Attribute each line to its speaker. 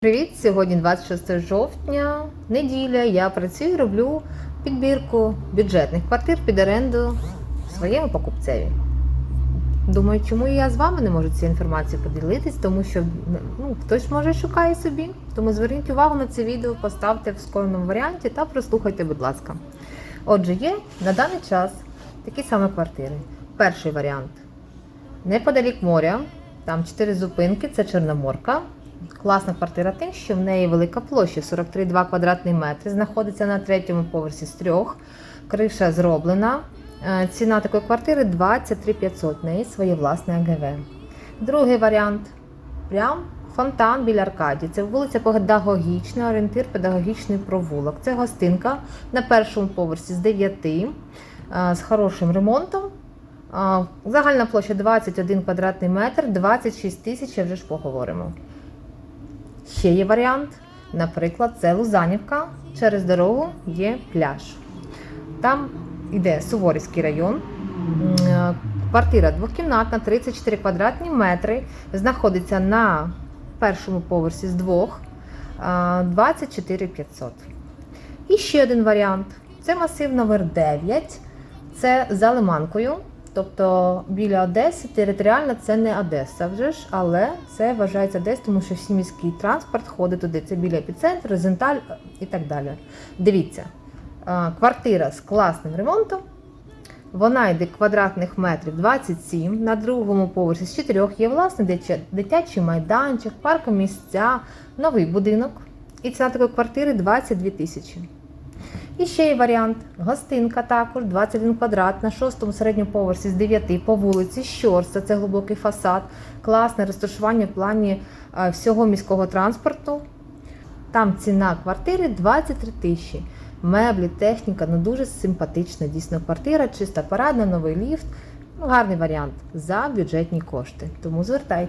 Speaker 1: Привіт! Сьогодні 26 жовтня, неділя. Я працюю і роблю підбірку бюджетних квартир під оренду своєму покупцеві. Думаю, чому я з вами не можу цією інформацією поділитись, тому що ну, хтось може шукає собі. Тому зверніть увагу на це відео, поставте в скореному варіанті та прослухайте, будь ласка. Отже, є на даний час такі самі квартири. Перший варіант неподалік моря, там 4 зупинки, це Чорноморка. Класна квартира тим, що в неї велика площа 43,2 квадратний метри, знаходиться на третьому поверсі з трьох. Криша зроблена. Е, Ціна такої квартири 23 500, в неї своє власне АГВ. Другий варіант прям фонтан біля Аркадії. Це вулиця Педагогічна, орієнтир педагогічний провулок. Це гостинка на першому поверсі з 9, е, з хорошим ремонтом. Загальна площа 21 квадратний метр, 26 тисяч, вже ж поговоримо. Ще є варіант, наприклад, це Лузанівка. Через дорогу є пляж. Там йде Суворівський район. Квартира двокімнатна, 34 квадратні метри, знаходиться на першому поверсі з двох, а, 24 500. І ще один варіант. Це масив номер 9. Це за Лиманкою. Тобто біля Одеси територіально це не Одеса вже ж, але це вважається Одеса, тому що всі міський транспорт ходить туди. Це біля епіцентру, Розенталь і так далі. Дивіться, квартира з класним ремонтом. Вона йде квадратних метрів 27. На другому поверсі з 4 є власний дитя- дитячий майданчик, паркомісця, новий будинок. І ціна такої квартири 22 тисячі. І ще є варіант. Гостинка також 21 квадрат на шостому середньому поверсі з 9 по вулиці Щорса. Це глибокий фасад, класне розташування в плані е, всього міського транспорту. Там ціна квартири 23 тисячі. Меблі, техніка, ну дуже симпатична дійсно квартира, чиста парадна, новий ліфт. Ну, гарний варіант за бюджетні кошти. Тому звертайте.